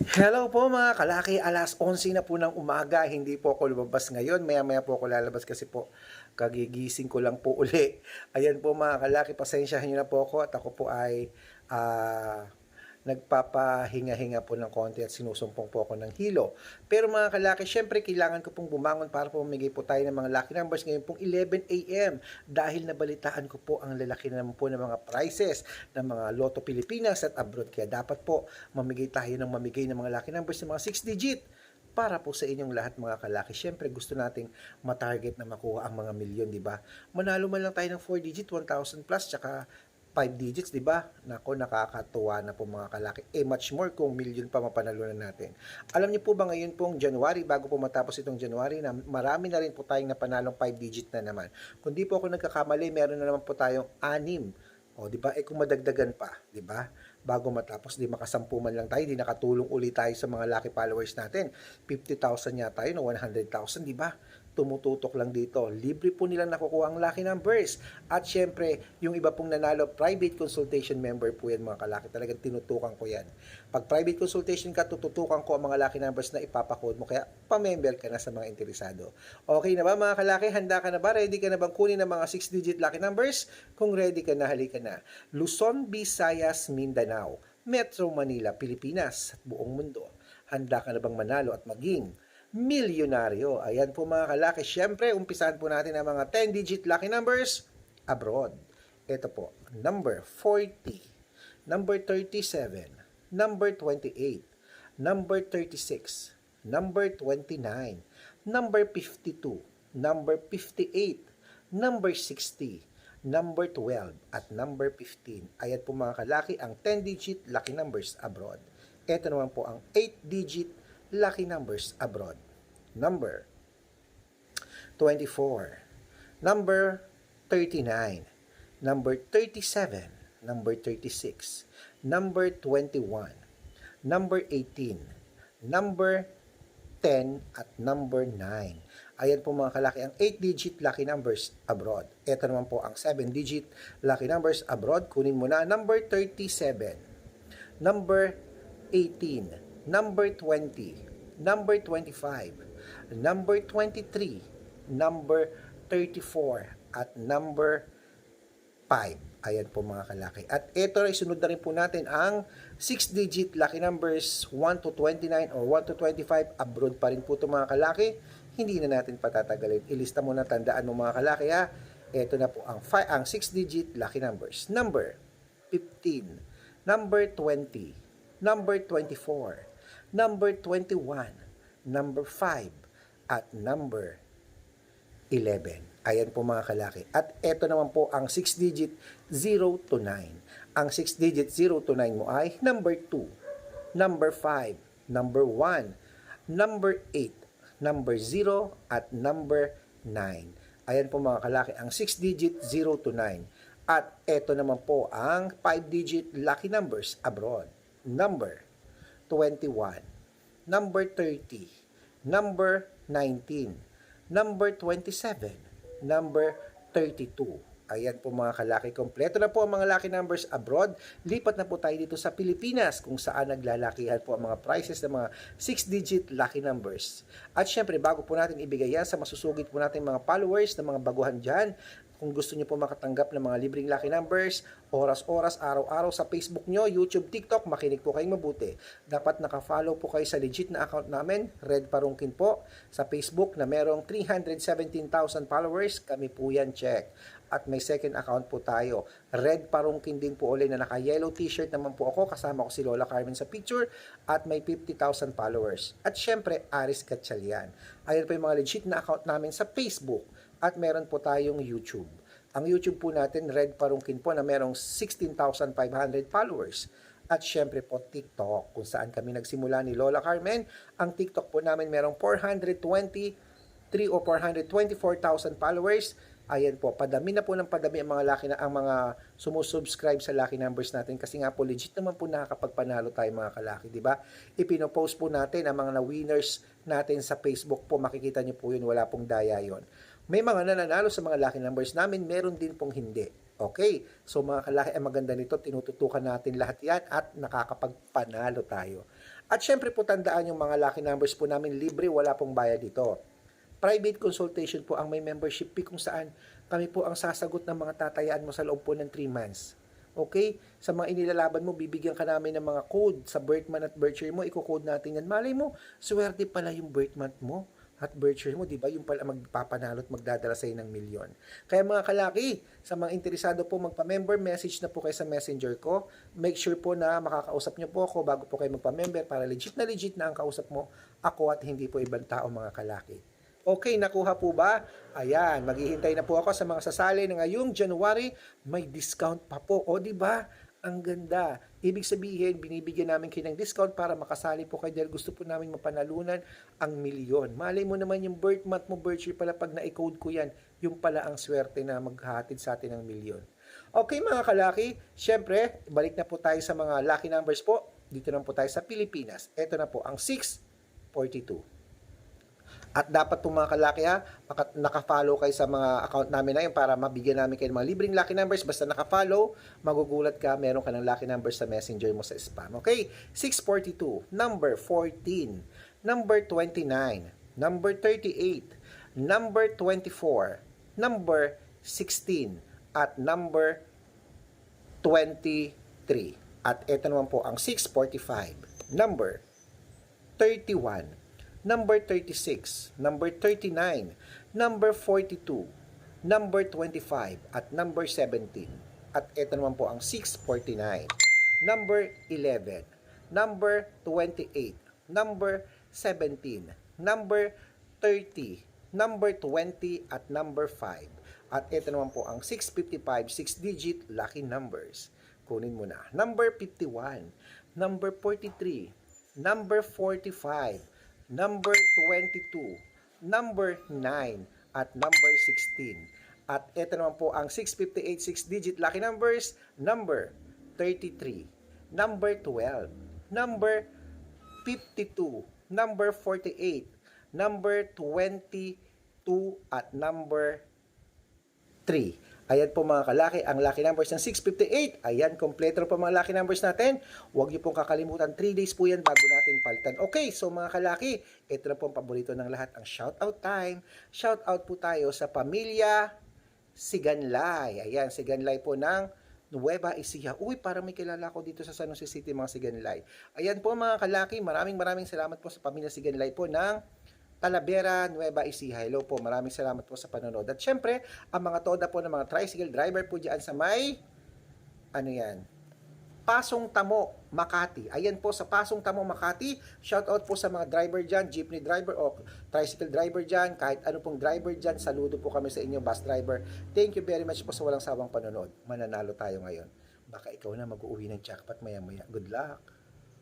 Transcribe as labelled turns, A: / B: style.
A: Hello po mga kalaki, alas 11 na po ng umaga, hindi po ako lumabas ngayon, maya maya po ako lalabas kasi po kagigising ko lang po uli. Ayan po mga kalaki, pasensyahan nyo na po ako at ako po ay ah, nagpapahinga-hinga po ng konti at sinusumpong po ako ng hilo. Pero mga kalaki, syempre kailangan ko pong bumangon para po mamigay po tayo ng mga lucky numbers ngayon pong 11 a.m. dahil nabalitaan ko po ang lalaki naman po ng mga prices ng mga Lotto Pilipinas at abroad. Kaya dapat po mamigay tayo ng mamigay ng mga lucky numbers ng mga 6 digit para po sa inyong lahat mga kalaki. Siyempre gusto nating matarget na makuha ang mga milyon, di ba? Manalo man lang tayo ng 4 digit, 1,000 plus, tsaka 5 digits, di ba? Nako, nakakatuwa na po mga kalaki. Eh, much more kung million pa mapanalunan natin. Alam niyo po ba ngayon pong January, bago po matapos itong January, na marami na rin po tayong napanalong 5 digit na naman. Kung di po ako nagkakamali, meron na naman po tayong anim. O, di ba? Eh, kung madagdagan pa, di ba? Bago matapos, di makasampu man lang tayo, di nakatulong ulit tayo sa mga lucky followers natin. 50,000 yata yun, o 100,000, di ba? Tumututok lang dito. Libre po nilang nakukuha ang lucky numbers. At syempre, yung iba pong nanalo, private consultation member po yan mga kalaki. Talagang tinutukan ko yan. Pag private consultation ka, tututukan ko ang mga lucky numbers na ipapakode mo. Kaya, pa-member ka na sa mga interesado. Okay na ba mga kalaki? Handa ka na ba? Ready ka na bang kunin ang mga 6-digit lucky numbers? Kung ready ka na, halika na. Luzon, Visayas, Mindanao, Metro Manila, Pilipinas, at buong mundo. Handa ka na bang manalo at maging milyonaryo. Ayan po mga kalaki. Siyempre, umpisahan po natin ang mga 10-digit lucky numbers abroad. Ito po, number 40, number 37, number 28, number 36, number 29, number 52, number 58, number 60, number 12, at number 15. Ayan po mga kalaki ang 10-digit lucky numbers abroad. Ito naman po ang 8-digit lucky numbers abroad. Number 24, number 39, number 37, number 36, number 21, number 18, number 10 at number 9. Ayan po mga kalaki ang 8-digit lucky numbers abroad. Ito naman po ang 7-digit lucky numbers abroad. Kunin mo na number 37, number 18, number 20, number 25, number 23, number 34, at number 5. Ayan po mga kalaki. At ito ay sunod na rin po natin ang 6-digit lucky numbers 1 to 29 or 1 to 25 abroad pa rin po ito mga kalaki. Hindi na natin patatagalin. Ilista mo na tandaan mo mga kalaki ha. Ito na po ang, fi- ang 6-digit lucky numbers. Number 15, number 20, number 24, number 21, number 5, at number 11. Ayan po mga kalaki. At ito naman po ang 6-digit 0 to 9. Ang 6-digit 0 to 9 mo ay number 2, number 5, number 1, number 8, number 0, at number 9. Ayan po mga kalaki, ang 6-digit 0 to 9. At ito naman po ang 5-digit lucky numbers abroad. Number 21, number 30, number 19, number 27, number 32. Ayan po mga kalaki, kompleto na po ang mga lucky numbers abroad. Lipat na po tayo dito sa Pilipinas kung saan naglalakihan po ang mga prices ng mga 6-digit lucky numbers. At syempre, bago po natin ibigay yan sa masusugid po natin mga followers ng mga baguhan dyan, kung gusto niyo po makatanggap ng mga libreng lucky numbers, oras-oras, araw-araw sa Facebook nyo, YouTube, TikTok, makinig po kayong mabuti. Dapat naka-follow po kayo sa legit na account namin, Red Parungkin po, sa Facebook na merong 317,000 followers, kami po yan check. At may second account po tayo, Red Parungkin din po ulit na naka-yellow t-shirt naman po ako, kasama ko si Lola Carmen sa picture, at may 50,000 followers. At syempre, Aris Gatchalian. Ayan po yung mga legit na account namin sa Facebook at meron po tayong YouTube. Ang YouTube po natin, Red Parungkin po na merong 16,500 followers. At syempre po TikTok, kung saan kami nagsimula ni Lola Carmen. Ang TikTok po namin merong 423 o 424,000 followers. Ayan po, padami na po ng padami ang mga laki na ang mga sumusubscribe sa lucky numbers natin kasi nga po legit naman po nakakapagpanalo tayo mga kalaki, di ba? Ipinopost po natin ang mga na winners natin sa Facebook po, makikita niyo po yun, wala pong daya yon. May mga nananalo sa mga lucky numbers namin, meron din pong hindi. Okay, so mga kalaki, ang maganda nito, tinututukan natin lahat yan at nakakapagpanalo tayo. At syempre po tandaan yung mga lucky numbers po namin libre, wala pong bayad dito. Private consultation po ang may membership fee kung saan kami po ang sasagot ng mga tatayaan mo sa loob po ng 3 months. Okay? Sa mga inilalaban mo, bibigyan ka namin ng mga code sa birth month at birth year mo. Iko-code natin yan. Malay mo, swerte pala yung birth month mo at year mo, di ba? Yung pala magpapanalo at magdadala sa'yo ng milyon. Kaya mga kalaki, sa mga interesado po magpa-member, message na po kayo sa messenger ko. Make sure po na makakausap nyo po ako bago po kayo magpa-member para legit na legit na ang kausap mo ako at hindi po ibang tao mga kalaki. Okay, nakuha po ba? Ayan, maghihintay na po ako sa mga sasali na ngayong January, may discount pa po. O, di ba? Ang ganda. Ibig sabihin, binibigyan namin kayo ng discount para makasali po kayo dahil gusto po namin mapanalunan ang milyon. Malay mo naman yung birth month mo, birth year pala pag na-code ko yan, yung pala ang swerte na maghahatid sa atin ng milyon. Okay mga kalaki, syempre, balik na po tayo sa mga lucky numbers po. Dito na po tayo sa Pilipinas. Ito na po ang 642. At dapat po mga kalaki ha, maka- nakafollow kayo sa mga account namin na yun para mabigyan namin kayo ng mga libreng lucky numbers. Basta nakafollow, magugulat ka, meron ka ng lucky numbers sa messenger mo sa spam. Okay? 642, number 14, number 29, number 38, number 24, number 16, at number 23. At ito naman po ang 645, number 31, number 36, number 39, number 42, number 25, at number 17. At ito naman po ang 649, number 11, number 28, number 17, number 30, number 20, at number 5. At ito naman po ang 655, 6-digit lucky numbers. Kunin mo na. Number 51, number 43, number 45, number 22, number 9, at number 16. At ito naman po ang 658 6-digit lucky numbers, number 33, number 12, number 52, number 48, number 22, at number 3. Ayan po mga kalaki, ang lucky numbers ng 658. Ayan, kompleto po mga lucky numbers natin. Huwag niyo pong kakalimutan, 3 days po yan bago natin palitan. Okay, so mga kalaki, ito na po ang paborito ng lahat, ang shoutout time. Shoutout po tayo sa pamilya Siganlay. Ayan, Siganlay po ng Nueva Ecija. Uy, parang may kilala ko dito sa San Jose City, mga Siganlay. Ayan po mga kalaki, maraming maraming salamat po sa pamilya Siganlay po ng Talavera, Nueva Ecija. Hello po, maraming salamat po sa panonood. At syempre, ang mga toda po ng mga tricycle driver po dyan sa may, ano yan, Pasong Tamo, Makati. Ayan po sa Pasong Tamo, Makati. Shout out po sa mga driver dyan, jeepney driver o tricycle driver dyan, kahit ano pong driver dyan, saludo po kami sa inyo, bus driver. Thank you very much po sa walang sawang panonood. Mananalo tayo ngayon. Baka ikaw na mag-uwi ng jackpot maya-maya. Good luck!